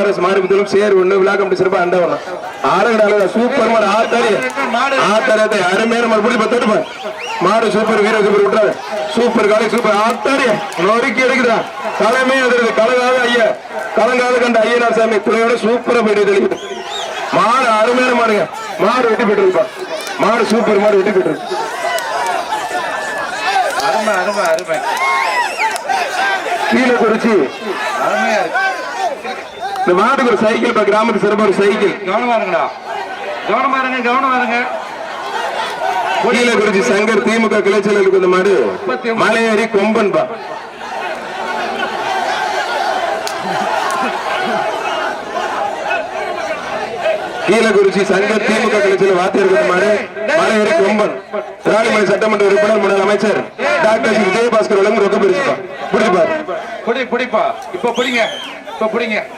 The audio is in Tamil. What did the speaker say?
அரசு மாறுபத்திலும் சேர் ஒண்ணு சிறப்பா அண்டா சூப்பர் மாடு ஆத்தாடி. ஆத்தாடி அருமையான மாடு புடி பத்து எடுப்பேன் மாடு. சூப்பர் வீர சூப்பர் விட்டுறாரு. சூப்பர் காலை சூப்பர் ஆத்தாடி. நொறுக்கி எடுக்குதா களமே அதிர்வு கலங்காத ஐயா கலங்காத கண்ட ஐயனார் சாமி துணையோட சூப்பரா போயிட்டு தெளிவு மாடு அருமையான மாடுங்க. மாடு வெட்டி போயிட்டு இருப்பா மாடு சூப்பர் மாடு வெட்டி. அருமை அருமை அருமை. கீழே குறிச்சி இந்த மாட்டுக்கு ஒரு சைக்கிள் இப்ப கிராமத்து சிறப்பு ஒரு சைக்கிள். கவனமா இருங்கடா. கவனமா இருங்க கவனமா இருங்க. கீழே குறிச்சி சங்கர் திமுக கிளைச்சலுக்கு இந்த மாடு. மலையேறி கொம்பன் பா. கீழே குறிச்சி சங்கர் திமுக கிளைச்சல் வாத்தியார் இந்த மாடு. மலையேறி கொம்பன். திராவிமலை சட்டமன்ற உறுப்பினர் முன்னாள் அமைச்சர் டாக்டர் விஜயபாஸ்கர் வழங்கும் ரொக்க பிரிச்சுப்பா பிடிச்சுப்பாரு புடி புடிப்பா. இப்ப புடிங்க. இப்ப புடிங்க.